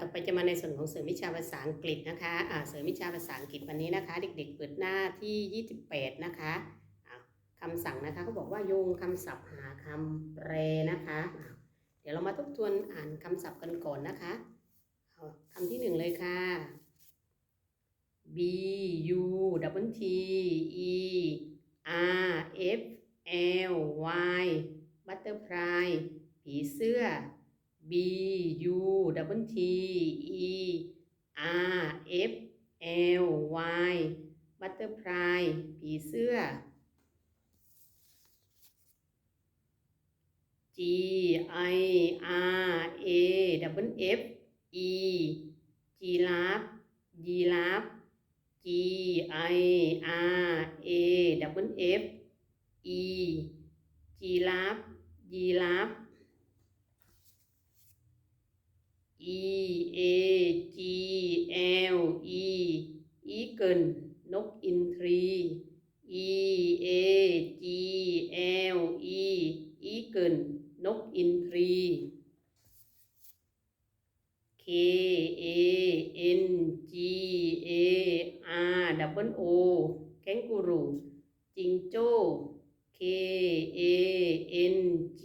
ต่อไปจะมาในส่วนของเสริมวิชาภาษาอังกฤษนะคะอ่าเสริมวิชาภาษาอังกฤษวันนี้นะคะ เด็ก ๆ เปิดหน้าที่ 28 นะคะอ่าคำสั่งนะคะเขาบอกว่าโยงคำศัพท์หาคำแปลนะคะอ่าเดี๋ยวเรามาทบทวนอ่านคำศัพท์กันก่อนนะคะเอาคำที่หนึ่งเลยค่ะ B U W T E R F L Y butterfly ผีเสื้อ B U W T E R F L Y butterfly ผีเสื้อ G I R A W F E giraffe giraffe G I R A W F E giraffe giraffe E A G L E eagle นกอินทรี E A G L E eagle นกอินทรี K A N G A R double O แคนกูรูจิงโจ้ K A N G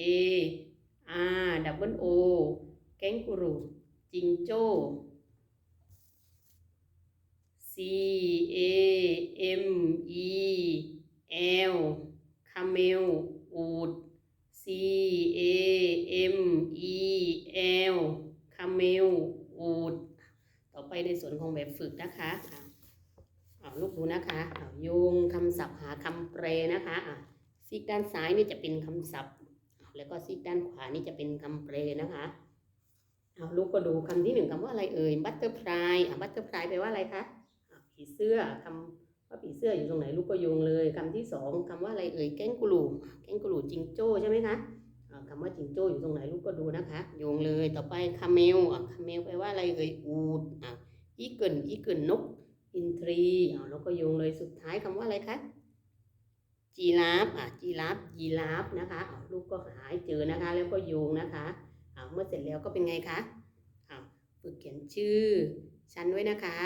A R double O แคนกูรูจิงโจ้ C A M E L คาเมลอูด C A M E L คาเมลอูด ต่อไปในส่วนของแบบฝึกนะคะเอาลูกดูนะคะเอาโยงคำศัพท์หาคำแปลนะคะอะซีกด้านซ้ายนี่จะเป็นคำศัพท์ แล้วก็ซีกด้านขวานี่จะเป็นคำแปลนะคะ เอาลูกก็ดูคำที่หนึ่งคำว่าอะไรเอ่ย butterfly อะ butterfly แปลว่าอะไรคะผีเสื้อคำว่าผีเสื้ออยู่ตรงไหนลูกก็โยงเลยคำที่สองคำว่าอะไรเอ่ยแก้งกูรูแก้งกูรูจิงโจ้ใช่ไหมคะคำว่าจิงโจ้อยู่ตรงไหนลูกก็ดูนะคะ โยงเลยต่อไปคาเมลคาเมลแปลว่าอะไรเอ่ยอูดอะอีเกิลอีเกิลนกอินทรีอ่าแล้วก็โยงเลยสุดท้ายคำว่าอะไรคะจีราฟอะจีราฟยีราฟนะคะลูกก็หาให้เจอนะคะ แล้วก็โยงนะคะ เมื่อเสร็จแล้วก็เป็นไงคะฝึกเขียนชื่อชั้นไว้นะคะ